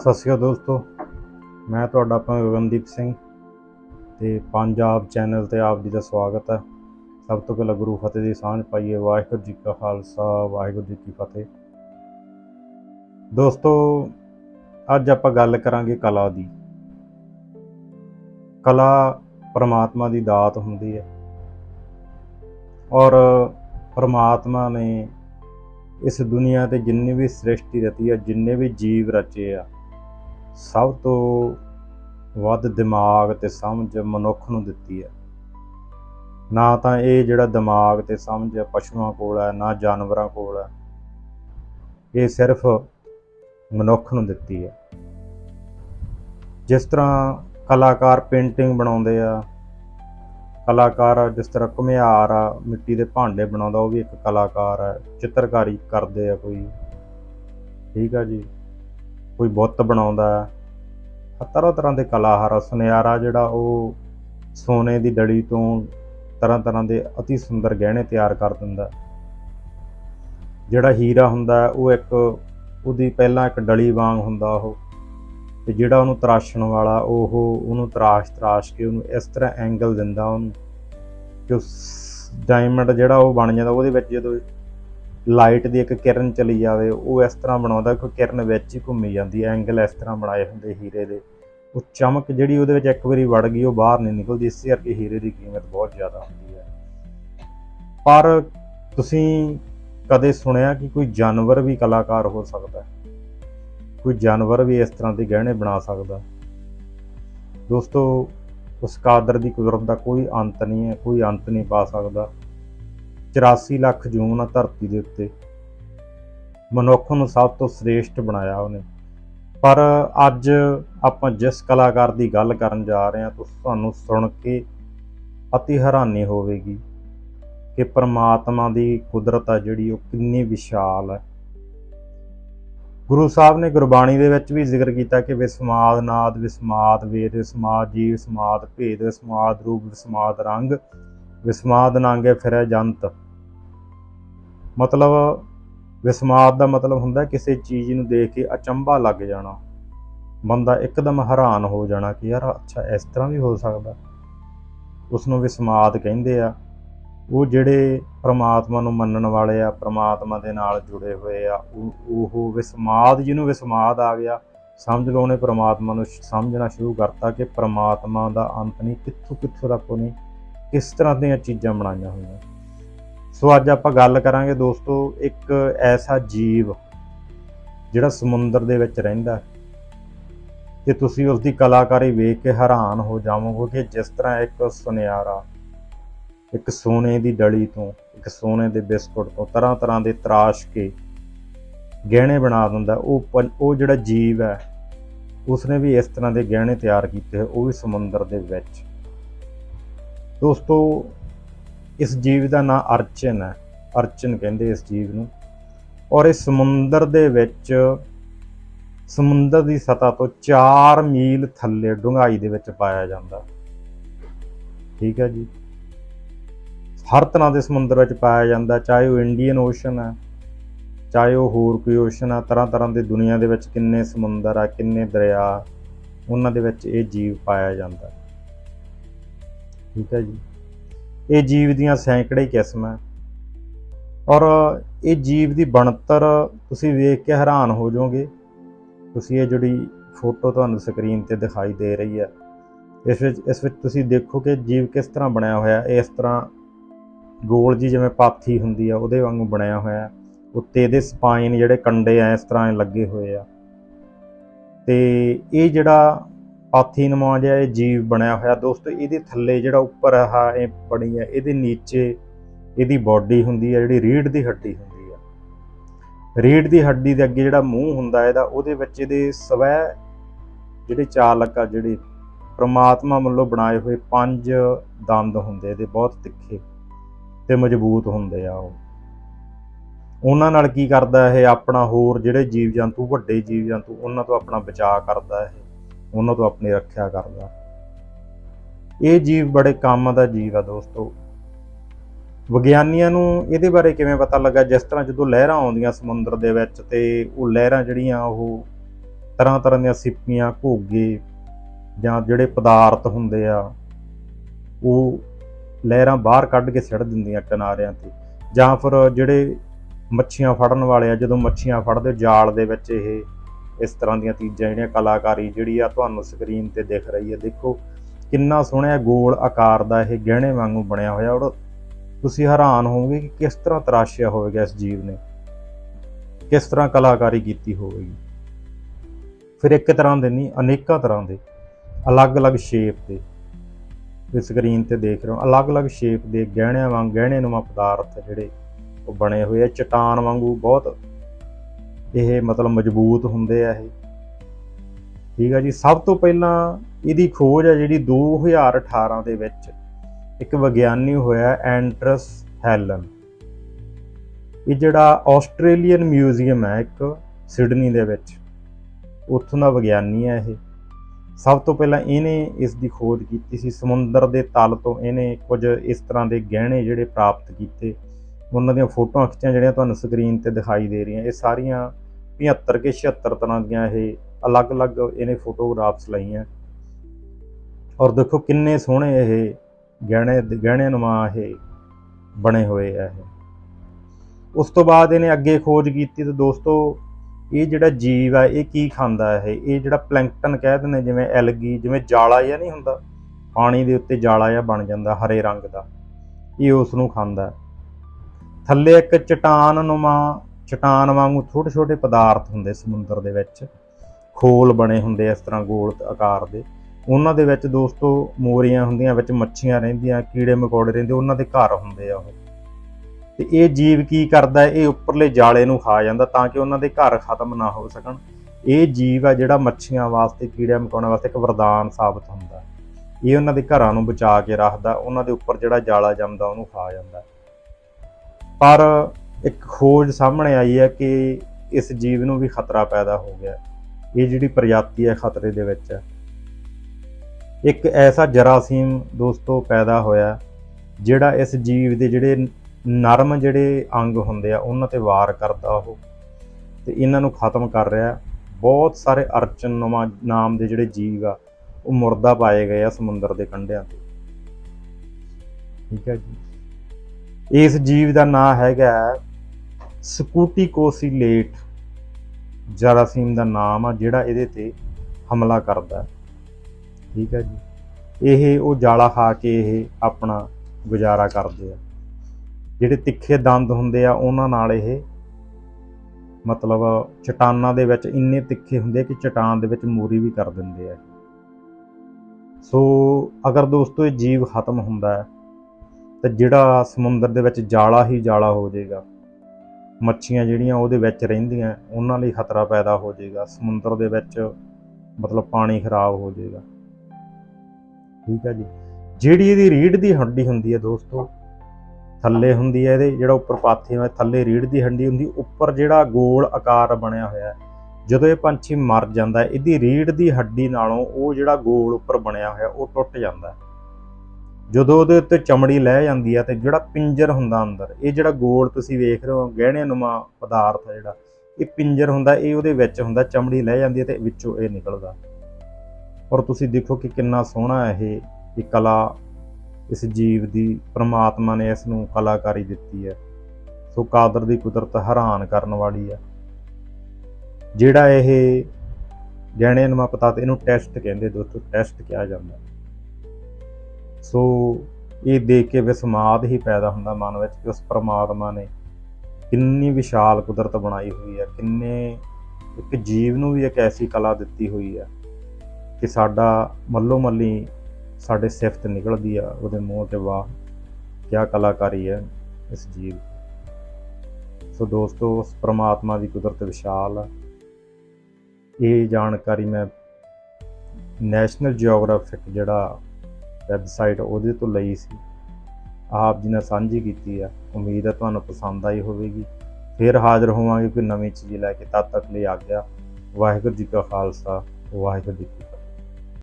ਸਤਿ ਸ਼੍ਰੀ ਅਕਾਲ ਦੋਸਤੋ। ਮੈਂ ਤੁਹਾਡਾ ਆਪਣਾ ਗਗਨਦੀਪ ਸਿੰਘ ਤੇ ਪੰਜਾਬ ਚੈਨਲ ਤੇ ਆਪ ਜੀ ਦਾ ਸਵਾਗਤ ਹੈ। ਸਭ ਤੋਂ ਪਹਿਲਾਂ ਗੁਰੂ ਫਤਿਹ ਦੀ ਸਾਂਝ ਪਾਈਏ। ਵਾਹਿਗੁਰੂ ਜੀ ਕਾ ਖਾਲਸਾ, ਵਾਹਿਗੁਰੂ ਜੀ ਕੀ ਫਤਿਹ। ਦੋਸਤੋ, ਅੱਜ ਆਪਾਂ ਗੱਲ ਕਰਾਂਗੇ ਕਲਾ ਦੀ। ਕਲਾ ਪਰਮਾਤਮਾ ਦੀ ਦਾਤ ਹੁੰਦੀ ਹੈ। ਔਰ ਪਰਮਾਤਮਾ ਨੇ ਇਸ ਦੁਨੀਆ ਤੇ ਜਿੰਨੀ ਵੀ ਸ੍ਰਿਸ਼ਟੀ ਰਚੀ ਹੈ, ਜਿੰਨੇ ਵੀ ਜੀਵ ਰਚੇ ਆ ਸਭ ਤੋਂ ਵੱਧ ਦਿਮਾਗ ਤੇ ਸਮਝ ਮਨੁੱਖ ਨੂੰ ਦਿੱਤੀ ਹੈ। ਨਾ ਤਾਂ ਇਹ ਜਿਹੜਾ ਦਿਮਾਗ ਤੇ ਸਮਝ ਪਸ਼ੂਆਂ ਕੋਲ ਹੈ, ਨਾ ਜਾਨਵਰਾਂ ਕੋਲ ਹੈ, ਇਹ ਸਿਰਫ ਮਨੁੱਖ ਨੂੰ ਦਿੱਤੀ ਹੈ। ਜਿਸ ਤਰ੍ਹਾਂ ਕਲਾਕਾਰ ਪੇਂਟਿੰਗ ਬਣਾਉਂਦੇ ਆ, ਕਲਾਕਾਰ ਜਿਸ ਤਰ੍ਹਾਂ ਘੁਮਿਆਰ ਆ, ਮਿੱਟੀ ਦੇ ਭਾਂਡੇ ਬਣਾਉਂਦਾ, ਉਹ ਵੀ ਇੱਕ ਕਲਾਕਾਰ ਹੈ, ਚਿੱਤਰਕਾਰੀ ਕਰਦੇ ਆ ਕੋਈ। ਠੀਕ ਆ ਜੀ। ਕੋਈ ਬੁੱਤ ਬਣਾਉਂਦਾ। ਤਰ੍ਹਾਂ ਤਰ੍ਹਾਂ ਦੇ ਕਲਾਹਾਰ ਆ। ਸੁਨਿਆਰਾ ਜਿਹੜਾ ਉਹ ਸੋਨੇ ਦੀ ਡਲੀ ਤੋਂ ਤਰ੍ਹਾਂ ਤਰ੍ਹਾਂ ਦੇ ਅਤੀ ਸੁੰਦਰ ਗਹਿਣੇ ਤਿਆਰ ਕਰ ਦਿੰਦਾ। ਜਿਹੜਾ ਹੀਰਾ ਹੁੰਦਾ, ਉਹ ਇੱਕ ਉਹਦੀ ਪਹਿਲਾਂ ਇੱਕ ਡਲੀ ਵਾਂਗ ਹੁੰਦਾ ਉਹ। ਤੇ ਜਿਹੜਾ ਉਹਨੂੰ ਤਰਾਸ਼ਣ ਵਾਲਾ, ਉਹ ਉਹਨੂੰ ਤਰਾਸ਼ ਤਰਾਸ਼ ਕੇ ਉਹਨੂੰ ਇਸ ਤਰ੍ਹਾਂ ਐਂਗਲ ਦਿੰਦਾ ਉਹਨੂੰ। ਕਿ ਉਸ ਡਾਇਮੰਡ ਜਿਹੜਾ ਉਹ ਬਣ ਜਾਂਦਾ, ਉਹਦੇ ਵਿੱਚ ਜਦੋਂ ਲਾਈਟ ਦੀ ਇੱਕ ਕਿਰਨ ਚਲੀ ਜਾਵੇ, ਉਹ ਇਸ ਤਰ੍ਹਾਂ ਬਣਾਉਂਦਾ ਕਿ ਕਿਰਨ ਵਿੱਚ ਹੀ ਘੁੰਮੀ ਜਾਂਦੀ ਹੈ, ਐਂਗਲ ਇਸ ਤਰ੍ਹਾਂ ਬਣਾਏ ਹੁੰਦੇ ਹੀਰੇ ਦੇ। ਉਹ ਚਮਕ ਜਿਹੜੀ ਉਹਦੇ ਵਿੱਚ ਇੱਕ ਵਾਰੀ ਵੜ ਗਈ, ਉਹ ਬਾਹਰ ਨਹੀਂ ਨਿਕਲਦੀ, ਇਸ ਕਰਕੇ ਹੀਰੇ ਦੀ ਕੀਮਤ ਬਹੁਤ ਜ਼ਿਆਦਾ ਹੁੰਦੀ ਹੈ। ਪਰ ਤੁਸੀਂ ਕਦੇ ਸੁਣਿਆ ਕਿ ਕੋਈ ਜਾਨਵਰ ਵੀ ਕਲਾਕਾਰ ਹੋ ਸਕਦਾ ਹੈ? ਕੋਈ ਜਾਨਵਰ ਵੀ ਇਸ ਤਰ੍ਹਾਂ ਦੇ ਗਹਿਣੇ ਬਣਾ ਸਕਦਾ ਦੋਸਤੋ, ਉਸ ਕਾਦਰ ਦੀ ਕੁਦਰਤ ਦਾ ਕੋਈ ਅੰਤ ਨਹੀਂ ਹੈ, ਕੋਈ ਅੰਤ ਨਹੀਂ ਪਾ ਸਕਦਾ। 84 ਲੱਖ ਜੂਨ ਆ ਧਰਤੀ ਦੇ ਉੱਤੇ। ਮਨੁੱਖ ਨੂੰ ਸਭ ਤੋਂ ਸ੍ਰੇਸ਼ਟ ਬਣਾਇਆ ਉਹਨੇ। ਪਰ ਅੱਜ ਆਪਾਂ ਜਿਸ ਕਲਾਕਾਰ ਦੀ ਗੱਲ ਕਰਨ ਜਾ ਰਹੇ ਹਾਂ ਤੁਸੀਂ ਤੁਹਾਨੂੰ ਸੁਣ ਕੇ ਅਤੀ ਹੈਰਾਨੀ ਹੋਵੇਗੀ ਕਿ ਪਰਮਾਤਮਾ ਦੀ ਕੁਦਰਤ ਆ ਜਿਹੜੀ, ਉਹ ਕਿੰਨੀ ਵਿਸ਼ਾਲ ਹੈ। ਗੁਰੂ ਸਾਹਿਬ ਨੇ ਗੁਰਬਾਣੀ ਦੇ ਵਿੱਚ ਵੀ ਜ਼ਿਕਰ ਕੀਤਾ ਕਿ ਵਿਸਮਾਦ ਨਾਦ, ਵਿਸਮਾਦ ਵੇਦ, ਵਿਸਮਾਦ ਜੀ ਵਿਸਮਾਦ ਭੇਦ, ਵਿਸਮਾਦ ਰੂਪ, ਵਿਸਮਾਦ ਰੰਗ, ਵਿਸਮਾਦ ਨਾਂਗੇ ਫਿਰੈ ਜੰਤ। ਮਤਲਬ ਵਿਸਮਾਦ ਦਾ ਮਤਲਬ ਹੁੰਦਾ ਕਿਸੇ ਚੀਜ਼ ਨੂੰ ਦੇਖ ਕੇ ਅਚੰਭਾ ਲੱਗ ਜਾਣਾ। ਬੰਦਾ ਇੱਕਦਮ ਹੈਰਾਨ ਹੋ ਜਾਣਾ ਕਿ ਯਾਰ ਅੱਛਾ, ਇਸ ਤਰ੍ਹਾਂ ਵੀ ਹੋ ਸਕਦਾ। ਉਸ ਨੂੰ ਵਿਸਮਾਦ ਕਹਿੰਦੇ ਆ। ਉਹ ਜਿਹੜੇ ਪ੍ਰਮਾਤਮਾ ਨੂੰ ਮੰਨਣ ਵਾਲੇ ਆ, ਪ੍ਰਮਾਤਮਾ ਦੇ ਨਾਲ ਜੁੜੇ ਹੋਏ ਆ, ਉਹ ਉਹ ਵਿਸਮਾਦ, ਜਿਹਨੂੰ ਵਿਸਮਾਦ ਆ ਗਿਆ, ਸਮਝ ਲਓ ਉਹਨੇ ਪ੍ਰਮਾਤਮਾ ਨੂੰ ਸਮਝਣਾ ਸ਼ੁਰੂ ਕਰਤਾ ਕਿ ਪ੍ਰਮਾਤਮਾ ਦਾ ਅੰਤ ਨਹੀਂ ਕਿੱਥੋਂ ਕਿੱਥੋਂ ਤੱਕ ਉਹਨੇ ਕਿਸ ਤਰ੍ਹਾਂ ਦੀਆਂ ਚੀਜ਼ਾਂ ਬਣਾਈਆਂ ਹੋਈਆਂ। ਸੋ ਅੱਜ ਆਪਾਂ ਗੱਲ ਕਰਾਂਗੇ ਦੋਸਤੋ ਇੱਕ ਐਸਾ ਜੀਵ ਜਿਹੜਾ ਸਮੁੰਦਰ ਦੇ ਵਿੱਚ ਰਹਿੰਦਾ ਹੈ ਕਿ ਤੁਸੀਂ ਉਸ ਦੀ ਕਲਾਕਾਰੀ ਵੇਖ ਕੇ ਹੈਰਾਨ ਹੋ ਜਾਵੋਗੇ ਕਿ ਜਿਸ ਤਰ੍ਹਾਂ ਇੱਕ ਸੁਨਿਆਰਾ ਇੱਕ ਸੋਨੇ ਦੀ ਡਲੀ ਤੋਂ ਇੱਕ ਸੋਨੇ ਦੇ ਬਿਸਕੁਟ ਤੋਂ ਤਰ੍ਹਾਂ ਤਰ੍ਹਾਂ ਦੇ ਤਰਾਸ਼ ਕੇ ਗਹਿਣੇ ਬਣਾ ਦਿੰਦਾ ਉਹ ਪੰ- ਉਹ ਜਿਹੜਾ ਜੀਵ ਹੈ ਉਸਨੇ ਵੀ ਇਸ ਤਰ੍ਹਾਂ ਦੇ ਗਹਿਣੇ ਤਿਆਰ ਕੀਤੇ ਹੋਏ, ਉਹ ਵੀ ਸਮੁੰਦਰ ਦੇ ਵਿੱਚ। ਦੋਸਤੋ ਇਸ ਜੀਵ ਦਾ ਨਾਂ ਅਰਚਨ ਹੈ। ਅਰਚਨ ਕਹਿੰਦੇ ਇਸ ਜੀਵ ਨੂੰ। ਔਰ ਇਹ ਸਮੁੰਦਰ ਦੇ ਵਿੱਚ ਸਮੁੰਦਰ ਦੀ ਸਤ੍ਹਾ ਤੋਂ 4 ਮੀਲ ਥੱਲੇ ਡੂੰਘਾਈ ਦੇ ਵਿੱਚ ਪਾਇਆ ਜਾਂਦਾ। ਠੀਕ ਹੈ ਜੀ। ਹਰ ਤਰ੍ਹਾਂ ਦੇ ਸਮੁੰਦਰ ਵਿੱਚ ਪਾਇਆ ਜਾਂਦਾ, ਚਾਹੇ ਉਹ ਇੰਡੀਅਨ ਓਸ਼ਨ ਹੈ, ਚਾਹੇ ਉਹ ਹੋਰ ਕੋਈ ਓਸ਼ਨ ਆ ਤਰ੍ਹਾਂ ਤਰ੍ਹਾਂ ਦੇ ਦੁਨੀਆ ਦੇ ਵਿੱਚ ਕਿੰਨੇ ਸਮੁੰਦਰ ਆ ਕਿੰਨੇ ਦਰਿਆ, ਉਹਨਾਂ ਦੇ ਵਿੱਚ ਇਹ ਜੀਵ ਪਾਇਆ ਜਾਂਦਾ। ਠੀਕ ਹੈ ਜੀ। ਇਹ ਜੀਵ ਦੀਆਂ ਸੈਂਕੜੇ ਕਿਸਮਾਂ ਔਰ ਇਹ ਜੀਵ ਦੀ ਬਣਤਰ ਤੁਸੀਂ ਵੇਖ ਕੇ ਹੈਰਾਨ ਹੋ ਜਾਓਗੇ ਤੁਸੀਂ ਇਹ ਜਿਹੜੀ ਫੋਟੋ ਤੁਹਾਨੂੰ ਸਕਰੀਨ ਤੇ ਦਿਖਾਈ ਦੇ ਰਹੀ ਹੈ, ਇਸ ਵਿੱਚ ਇਸ ਵਿੱਚ ਤੁਸੀਂ ਦੇਖੋ ਕਿ ਜੀਵ ਕਿਸ ਤਰ੍ਹਾਂ ਬਣਿਆ ਹੋਇਆ ਹੈ। ਇਸ ਤਰ੍ਹਾਂ ਗੋਲ ਜੀ ਜਿਵੇਂ ਪਾਥੀ ਹੁੰਦੀ ਆ, ਉਹਦੇ ਵਾਂਗੂ ਬਣਿਆ ਹੋਇਆ ਹੈ। ਉੱਤੇ ਇਹਦੇ ਸਪਾਈਨ ਜਿਹੜੇ ਕੰਡੇ ਆ, ਇਸ ਤਰ੍ਹਾਂ ਲੱਗੇ ਹੋਏ ਆ ਤੇ ਇਹ ਜਿਹੜਾ ਪਾਥੀ ਨੁਮਾ ਜਿਹਾ ਇਹ ਜੀਵ ਬਣਿਆ ਹੋਇਆ ਦੋਸਤੋ, ਇਹਦੇ ਥੱਲੇ ਜਿਹੜਾ ਉੱਪਰ ਆਹ ਇਹ ਬਣੀ ਹੈ ਇਹਦੇ ਨੀਚੇ ਇਹਦੀ ਬਾਡੀ ਹੁੰਦੀ ਹੈ ਜਿਹੜੀ ਰੀੜ ਦੀ ਹੱਡੀ ਹੁੰਦੀ ਹੈ ਰੀੜ ਦੀ ਹੱਡੀ ਦੇ ਅੱਗੇ ਜਿਹੜਾ ਮੂੰਹ ਹੁੰਦਾ ਇਹਦਾ, ਉਹਦੇ ਵਿੱਚ ਇਹਦੇ ਸਵੈ ਜਿਹੜੇ ਚਾਲਕ ਆ, ਜਿਹੜੇ ਪ੍ਰਮਾਤਮਾ ਵੱਲੋਂ ਬਣਾਏ ਹੋਏ ਪੰਜ ਦੰਦ ਹੁੰਦੇ ਇਹਦੇ ਬਹੁਤ ਤਿੱਖੇ ਤੇ ਮਜ਼ਬੂਤ ਹੁੰਦੇ ਆ ਉਹ। ਉਹਨਾਂ ਨਾਲ ਕੀ ਕਰਦਾ ਇਹ ਆਪਣਾ ਹੋਰ ਜਿਹੜੇ ਜੀਵ ਜੰਤੂ ਵੱਡੇ ਜੀਵ ਜੰਤੂ ਉਹਨਾਂ ਤੋਂ ਆਪਣਾ ਬਚਾਅ ਕਰਦਾ ਇਹ। ਉਹਨਾਂ ਤੋਂ ਆਪਣੀ ਰੱਖਿਆ ਕਰਦਾ। ਇਹ ਜੀਵ ਬੜੇ ਕੰਮ ਦਾ ਜੀਵ ਆ ਦੋਸਤੋ। ਵਿਗਿਆਨੀਆਂ ਨੂੰ ਇਹਦੇ ਬਾਰੇ ਕਿਵੇਂ ਪਤਾ ਲੱਗਾ? ਜਿਸ ਤਰ੍ਹਾਂ ਜਦੋਂ ਲਹਿਰਾਂ ਆਉਂਦੀਆਂ ਸਮੁੰਦਰ ਦੇ ਵਿੱਚ ਤੇ ਉਹ ਲਹਿਰਾਂ ਜਿਹੜੀਆਂ ਉਹ ਤਰ੍ਹਾਂ ਤਰ੍ਹਾਂ ਦੀਆਂ ਸਿੱਪੀਆਂ, ਘੋਗੇ ਜਾਂ ਜਿਹੜੇ ਪਦਾਰਥ ਹੁੰਦੇ ਆ, ਉਹ ਲਹਿਰਾਂ ਬਾਹਰ ਕੱਢ ਕੇ ਸਿੱਟ ਦਿੰਦੀਆਂ ਕਿਨਾਰਿਆਂ ਤੇ। ਜਾਂ ਫਿਰ ਜਿਹੜੇ ਮੱਛੀਆਂ ਫੜਨ ਵਾਲੇ ਆ, ਜਦੋਂ ਮੱਛੀਆਂ ਫੜਦੇ ਜਾਲ ਦੇ ਵਿੱਚ ਇਹ ਇਸ ਤਰ੍ਹਾਂ ਦੀਆਂ ਚੀਜ਼ਾਂ ਜਿਹੜੀਆਂ ਕਲਾਕਾਰੀ ਜਿਹੜੀ ਆ ਤੁਹਾਨੂੰ ਸਕਰੀਨ ਤੇ ਦਿਖ ਰਹੀ ਹੈ। ਦੇਖੋ, ਕਿੰਨਾ ਸੋਹਣਾ ਗੋਲ ਆਕਾਰ ਦਾ ਇਹ ਗਹਿਣੇ ਵਾਂਗੂ ਬਣਿਆ ਹੋਇਆ। ਔਰ ਤੁਸੀਂ ਹੈਰਾਨ ਹੋਵੋਗੇ ਕਿ ਕਿਸ ਤਰ੍ਹਾਂ ਤਰਾਸ਼ਿਆ ਹੋਵੇਗਾ ਇਸ ਜੀਵ ਨੇ। ਕਿਸ ਤਰ੍ਹਾਂ ਕਲਾਕਾਰੀ ਕੀਤੀ ਹੋਵੇਗੀ। ਫਿਰ ਇੱਕ ਤਰ੍ਹਾਂ ਦੇ ਨਹੀਂ, ਅਨੇਕਾਂ ਤਰ੍ਹਾਂ ਦੇ, ਅਲੱਗ-ਅਲੱਗ ਸ਼ੇਪ ਦੇ। ਤੁਸੀਂ ਸਕਰੀਨ ਤੇ ਦੇਖ ਰਹੇ ਹੋ, ਅਲੱਗ-ਅਲੱਗ ਸ਼ੇਪ ਦੇ ਗਹਿਣਿਆਂ ਵਾਂਗ, ਗਹਿਣੇ ਨੂੰ ਪਦਾਰਥ ਜਿਹੜੇ ਉਹ ਬਣੇ ਹੋਏ ਆ। ਚਟਾਨ ਵਾਂਗੂ ਬਹੁਤ ਇਹ ਮਤਲਬ ਮਜ਼ਬੂਤ ਹੁੰਦੇ ਆ ਇਹ। ਠੀਕ ਆ ਜੀ, ਸਭ ਤੋਂ ਪਹਿਲਾਂ ਇਹਦੀ ਖੋਜ ਹੈ ਜਿਹੜੀ 2018 ਦੇ ਵਿੱਚ ਇੱਕ ਵਿਗਿਆਨੀ ਹੋਇਆ ਐਂਟਰਸ ਹੈਲਨ। ਇਹ ਜਿਹੜਾ ਆਸਟ੍ਰੇਲੀਅਨ ਮਿਊਜ਼ੀਅਮ ਹੈ ਇੱਕ ਸਿਡਨੀ ਦੇ ਵਿੱਚ। ਉੱਥੋਂ ਦਾ ਵਿਗਿਆਨੀ ਹੈ ਇਹ। ਸਭ ਤੋਂ ਪਹਿਲਾਂ ਇਹਨੇ ਇਸ ਦੀ ਖੋਜ ਕੀਤੀ ਸੀ। ਸਮੁੰਦਰ ਦੇ ਤਲ ਤੋਂ ਇਹਨੇ ਕੁਝ ਇਸ ਤਰ੍ਹਾਂ ਦੇ ਗਹਿਣੇ ਜਿਹੜੇ ਪ੍ਰਾਪਤ ਕੀਤੇ। ਉਹਨਾਂ ਦੀਆਂ ਫੋਟੋਆਂ ਖਿੱਚੀਆਂ, ਜਿਹੜੀਆਂ ਤੁਹਾਨੂੰ ਸਕਰੀਨ ਤੇ ਦਿਖਾਈ ਦੇ ਰਹੀਆਂ। ਇਹ ਸਾਰੀਆਂ 75 ਕੇ 76 ਤਰ੍ਹਾਂ ਦੀਆਂ ਇਹ ਅਲੱਗ-ਅਲੱਗ ਇਹਨੇ ਫੋਟੋਗ੍ਰਾਫਸ ਲਈਆਂ। ਔਰ ਦੇਖੋ ਕਿੰਨੇ ਸੋਹਣੇ ਇਹ ਗਹਿਣੇ ਗਹਿਣੇ ਨੁਮਾ ਇਹ ਬਣੇ ਹੋਏ ਆ ਇਹ। ਉਸ ਤੋਂ ਬਾਅਦ ਇਹਨੇ ਅੱਗੇ ਖੋਜ ਕੀਤੀ ਤੇ ਦੋਸਤੋ ਇਹ ਜਿਹੜਾ ਜੀਵ ਆ, ਇਹ ਕੀ ਖਾਂਦਾ ਹੈ ਇਹ ਜਿਹੜਾ ਪਲੈਂਕਟਨ ਕਹਿ ਦਿੰਦੇ ਜਿਵੇਂ ਐਲਗੀ, ਜਿਵੇਂ ਜਾਲਾ ਜਿਹਾ ਨਹੀਂ ਹੁੰਦਾ, ਪਾਣੀ ਦੇ ਉੱਤੇ ਜਾਲਾ ਜਿਹਾ ਬਣ ਜਾਂਦਾ, ਹਰੇ ਰੰਗ ਦਾ। ਇਹ ਉਸ ਨੂੰ ਖਾਂਦਾ। ਥੱਲੇ ਇੱਕ ਚਟਾਨ ਨੁਮਾ ਚਟਾਨ ਵਾਂਗੂ ਛੋਟੇ ਛੋਟੇ ਪਦਾਰਥ ਹੁੰਦੇ ਸਮੁੰਦਰ ਦੇ ਵਿੱਚ। ਖੋਲ ਬਣੇ ਹੁੰਦੇ ਇਸ ਤਰ੍ਹਾਂ ਗੋਲ ਆਕਾਰ ਦੇ। ਉਹਨਾਂ ਦੇ ਵਿੱਚ ਦੋਸਤੋ ਮੋਰੀਆਂ ਹੁੰਦੀਆਂ, ਵਿੱਚ ਮੱਛੀਆਂ ਰਹਿੰਦੀਆਂ, ਕੀੜੇ ਮਕੌੜੇ ਰਹਿੰਦੇ, ਉਹਨਾਂ ਦੇ ਘਰ ਹੁੰਦੇ ਆ ਉਹ। ਤੇ ਇਹ ਜੀਵ ਕੀ ਕਰਦਾ ਇਹ ਉੱਪਰਲੇ ਜਾਲੇ ਨੂੰ ਖਾ ਜਾਂਦਾ ਤਾਂ ਕਿ ਉਹਨਾਂ ਦੇ ਘਰ ਖਤਮ ਨਾ ਹੋ ਸਕਣ। ਇਹ ਜੀਵ ਆ ਜਿਹੜਾ ਮੱਛੀਆਂ ਵਾਸਤੇ ਕੀੜੇ ਮਕੌੜਿਆਂ ਵਾਸਤੇ ਇੱਕ ਵਰਦਾਨ ਸਾਬਤ ਹੁੰਦਾ। ਇਹ ਉਹਨਾਂ ਦੇ ਘਰਾਂ ਨੂੰ ਬਚਾ ਕੇ ਰੱਖਦਾ, ਉਹਨਾਂ ਦੇ ਉੱਪਰ ਜਿਹੜਾ ਜਾਲਾ ਜੰਮਦਾ ਉਹਨੂੰ ਖਾ ਜਾਂਦਾ। ਪਰ ਇੱਕ ਖੋਜ ਸਾਹਮਣੇ ਆਈ ਹੈ ਕਿ ਇਸ ਜੀਵ ਨੂੰ ਵੀ ਖਤਰਾ ਪੈਦਾ ਹੋ ਗਿਆ ਇਹ ਜਿਹੜੀ ਪ੍ਰਜਾਤੀ ਹੈ ਖਤਰੇ ਦੇ ਵਿੱਚ ਹੈ। ਇੱਕ ਐਸਾ ਜਰਾਸੀਮ ਦੋਸਤੋ ਪੈਦਾ ਹੋਇਆ ਜਿਹੜਾ ਇਸ ਜੀਵ ਦੇ ਜਿਹੜੇ ਨਰਮ ਜਿਹੜੇ ਅੰਗ ਹੁੰਦੇ ਆ, ਉਹਨਾਂ ਤੇ ਵਾਰ ਕਰਦਾ ਉਹ। ਤੇ ਇਹਨਾਂ ਨੂੰ ਖਤਮ ਕਰ ਰਿਹਾ ਬਹੁਤ ਸਾਰੇ ਅਰਚਨਨੁਮਾ ਨਾਮ ਦੇ ਜਿਹੜੇ ਜੀਵ ਆ, ਉਹ ਮੁਰਦਾ ਪਾਏ ਗਏ ਆ ਸਮੁੰਦਰ ਦੇ ਕੰਢਿਆਂ ਤੇ। ਠੀਕ ਹੈ ਜੀ। ਇਸ ਜੀਵ ਦਾ ਨਾਮ ਹੈਗਾ ਸਕੂਟੀਕੋਸੀਲੇਟ ਜਰਾਸੀਮ ਦਾ ਨਾਮ ਆ, ਜਿਹੜਾ ਇਹਦੇ ਤੇ ਹਮਲਾ ਕਰਦਾ। ਠੀਕ ਹੈ ਜੀ। ਇਹ ਉਹ ਜਾਲਾ ਖਾ ਕੇ ਇਹ ਆਪਣਾ ਗੁਜ਼ਾਰਾ ਕਰਦੇ ਆ। ਜਿਹੜੇ ਤਿੱਖੇ ਦੰਦ ਹੁੰਦੇ ਆ, ਉਹਨਾਂ ਨਾਲ ਇਹ ਮਤਲਬ ਚਟਾਨਾਂ ਦੇ ਵਿੱਚ ਇੰਨੇ ਤਿੱਖੇ ਹੁੰਦੇ ਆ ਕਿ ਚਟਾਨ ਦੇ ਵਿੱਚ ਮੋਰੀ ਵੀ ਕਰ ਦਿੰਦੇ ਆ। ਸੋ ਅਗਰ ਦੋਸਤੋ ਇਹ ਜੀਵ ਖਤਮ ਹੁੰਦਾ ਹੈ ਤਾਂ ਜਿਹੜਾ ਸਮੁੰਦਰ ਦੇ ਵਿੱਚ ਜਾਲਾ ਹੀ ਜਾਲਾ ਹੋ ਜਾਏਗਾ। ਮੱਛੀਆਂ ਜਿਹੜੀਆਂ ਉਹਦੇ ਵਿੱਚ ਰਹਿੰਦੀਆਂ, ਉਹਨਾਂ ਲਈ ਖਤਰਾ ਪੈਦਾ ਹੋ ਜਾਏਗਾ। ਸਮੁੰਦਰ ਦੇ ਵਿੱਚ ਮਤਲਬ ਪਾਣੀ ਖਰਾਬ ਹੋ ਜਾਏਗਾ। ਠੀਕ ਹੈ ਜੀ। ਜਿਹੜੀ ਇਹਦੀ ਰੀੜ ਦੀ ਹੱਡੀ ਹੁੰਦੀ ਹੈ ਦੋਸਤੋ, ਥੱਲੇ ਹੁੰਦੀ ਹੈ ਇਹਦੇ, ਜਿਹੜਾ ਉੱਪਰ ਪਾਥੇ ਹੋਇਆ ਥੱਲੇ ਰੀੜ ਦੀ ਹੱਡੀ ਹੁੰਦੀ, ਉੱਪਰ ਜਿਹੜਾ ਗੋਲ ਆਕਾਰ ਬਣਿਆ ਹੋਇਆ ਹੈ ਜਦੋਂ ਇਹ ਪੰਛੀ ਮਰ ਜਾਂਦਾ, ਇਹਦੀ ਰੀੜ ਦੀ ਹੱਡੀ ਨਾਲੋਂ ਉਹ ਜਿਹੜਾ ਗੋਲ ਉੱਪਰ ਬਣਿਆ ਹੋਇਆ, ਉਹ ਟੁੱਟ ਜਾਂਦਾ। ਜਦੋਂ ਉਹਦੇ ਉੱਤੇ ਚਮੜੀ ਲੈ ਜਾਂਦੀ ਹੈ ਤੇ ਜਿਹੜਾ ਪਿੰਜਰ ਹੁੰਦਾ ਅੰਦਰ, ਇਹ ਜਿਹੜਾ ਗੋਲ ਤੁਸੀਂ ਵੇਖ ਰਹੇ ਹੋ ਗਹਿਣੇ ਨੁਮਾ ਪਦਾਰਥ ਹੈ ਜਿਹੜਾ, ਇਹ ਪਿੰਜਰ ਹੁੰਦਾ, ਇਹ ਉਹਦੇ ਵਿੱਚ ਹੁੰਦਾ, ਚਮੜੀ ਲੈ ਜਾਂਦੀ ਹੈ ਤੇ ਵਿੱਚੋਂ ਇਹ ਨਿਕਲਦਾ। ਔਰ ਤੁਸੀਂ ਦੇਖੋ ਕਿ ਕਿੰਨਾ ਸੋਹਣਾ ਇਹ ਇਹ ਕਲਾ, ਇਸ ਜੀਵ ਦੀ, ਪ੍ਰਮਾਤਮਾ ਨੇ ਇਸ ਨੂੰ ਕਲਾਕਾਰੀ ਦਿੱਤੀ ਹੈ ਸੋ ਕਾਦਰ ਦੀ ਕੁਦਰਤ ਹੈਰਾਨ ਕਰਨ ਵਾਲੀ ਹੈ ਜਿਹੜਾ ਇਹ ਗਹਿਣੇ ਨੂੰ ਪਤਾ ਇਹਨੂੰ ਟੈਸਟ ਕਹਿੰਦੇ ਦੋਸਤੋ, ਟੈਸਟ ਕਿਹਾ ਜਾਂਦਾ। ਸੋ ਇਹ ਦੇਖ ਕੇ ਵਿਸਮਾਦ ਹੀ ਪੈਦਾ ਹੁੰਦਾ ਮਨ ਵਿੱਚ ਕਿ ਉਸ ਪਰਮਾਤਮਾ ਨੇ ਕਿੰਨੀ ਵਿਸ਼ਾਲ ਕੁਦਰਤ ਬਣਾਈ ਹੋਈ ਹੈ, ਕਿੰਨੇ ਇੱਕ ਜੀਵ ਨੂੰ ਵੀ ਇੱਕ ਐਸੀ ਕਲਾ ਦਿੱਤੀ ਹੋਈ ਹੈ ਕਿ ਸਾਡਾ ਮੱਲੋ ਮੱਲੀ ਸਾਡੇ ਸਿਫਤ ਨਿਕਲਦੀ ਆ, ਉਹਦੇ ਮੂੰਹ ਤੇ ਵਾਹ ਕੀ ਕਲਾਕਾਰੀ ਹੈ ਇਸ ਜੀਵ ਸੋ ਦੋਸਤੋ, ਉਸ ਪ੍ਰਮਾਤਮਾ ਦੀ ਕੁਦਰਤ ਵਿਸ਼ਾਲ ਆ। ਇਹ ਜਾਣਕਾਰੀ ਮੈਂ ਨੈਸ਼ਨਲ ਜੀਓਗ੍ਰਾਫਿਕ ਜਿਹੜਾ ਵੈਬਸਾਈਟ ਉਹਦੇ ਤੋਂ ਲਈ ਸੀ। ਆਪ ਜੀ ਨਾਲ ਸਾਂਝੀ ਕੀਤੀ ਆ। ਉਮੀਦ ਹੈ ਤੁਹਾਨੂੰ ਪਸੰਦ ਆਈ ਹੋਵੇਗੀ। ਫਿਰ ਹਾਜ਼ਰ ਹੋਵਾਂਗੇ ਕੋਈ ਨਵੀਂ ਚੀਜ਼ ਲੈ ਕੇ। ਤਦ ਤੱਕ ਲਈ ਆ ਗਿਆ ਵਾਹਿਗੁਰੂ ਜੀ ਕਾ ਖਾਲਸਾ। ਵਾਹਿਗੁਰੂ ਜੀ ਕੀ